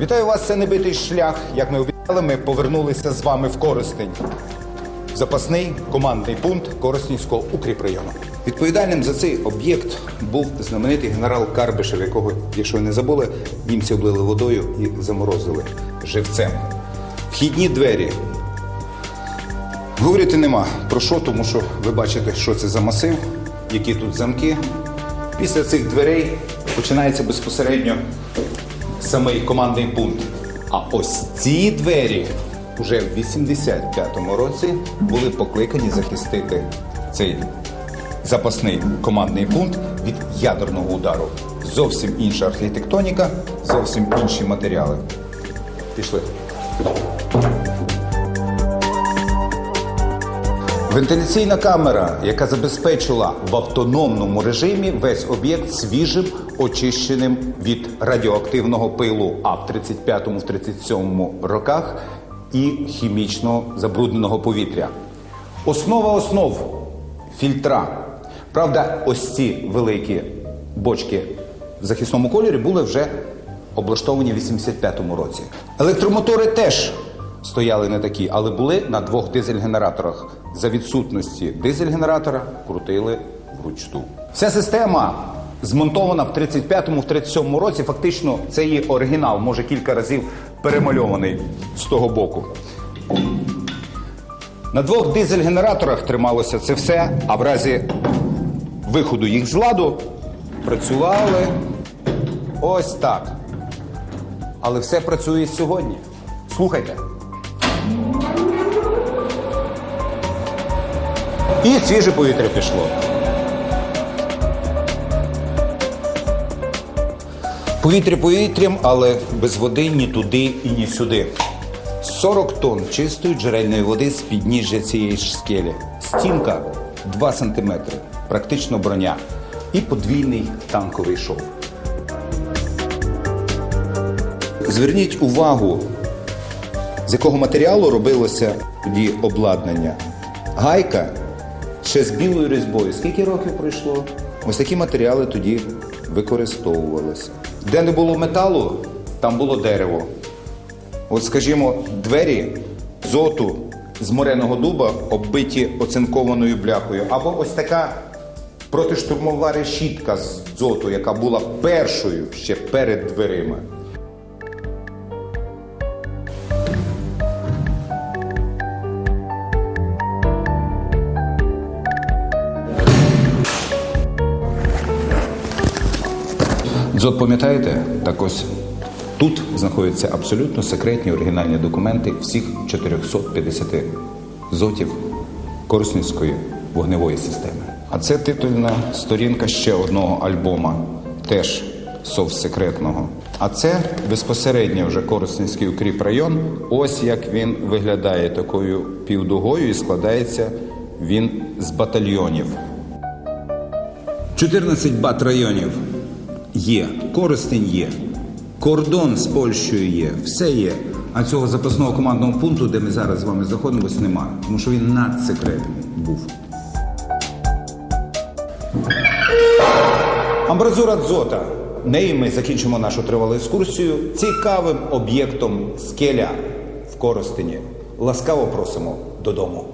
Вітаю вас, це небитий шлях. Як ми обіцяли, ми повернулися з вами в Коростень. Запасний командний пункт Коростенського укріпрайону. Відповідальним за цей об'єкт був знаменитий генерал Карбишев, якого, якщо ви не забули, німці облили водою і заморозили живцем. Вхідні двері. Говорити нема про що, тому що ви бачите, що це за масив, які тут замки. Після цих дверей починається безпосередньо самий командний пункт. А ось ці двері вже в 85-му році були покликані захистити цей запасний командний пункт від ядерного удару. Зовсім інша архітектоніка, зовсім інші матеріали. Пішли. Вентиляційна камера, яка забезпечила в автономному режимі весь об'єкт свіжим, очищеним від радіоактивного пилу, а в 35-37 роках і хімічно забрудненого повітря. Основа основ фільтра. Правда, ось ці великі бочки в захисному кольорі були вже облаштовані в 85-му році. Електромотори теж стояли не такі, але були на двох дизель-генераторах. За відсутності дизель-генератора крутили вручну. Вся система змонтована в 35-му, в 37-му році. Фактично, це її оригінал, може кілька разів перемальований з того боку. На двох дизель-генераторах трималося це все, а в разі виходу їх з ладу працювали ось так. Але все працює сьогодні. Слухайте. І свіже повітря пішло. Повітря повітрям, але без води ні туди і ні сюди. 40 тонн чистої джерельної води з підніжжя цієї ж скелі. Стінка 2 см, практично броня. І подвійний танковий шов. Зверніть увагу, з якого матеріалу робилося тоді обладнання. Гайка ще з білою різьбою. Скільки років пройшло? Ось такі матеріали тоді використовувалися. Де не було металу, там було дерево. От, скажімо, двері зоту з мореного дуба оббиті оцинкованою бляхою. Або ось така протиштурмова решітка з дзоту, яка була першою ще перед дверима. Дзот пам'ятаєте? Так ось тут знаходяться абсолютно секретні оригінальні документи всіх 450 зотів Корсунської вогневої системи. А це титульна сторінка ще одного альбома, теж совсекретного. А це безпосередньо вже Коростенський укріпрайон. Ось як він виглядає такою півдугою і складається він з батальйонів. 14 батрайонів є, Коростень є, кордон з Польщею є, все є. А цього запасного командного пункту, де ми зараз з вами знаходимося, немає, тому що він надсекретний був. Амбразура дзота. Неї ми закінчимо нашу тривалу екскурсію цікавим об'єктом скеля в Коростені. Ласкаво просимо додому.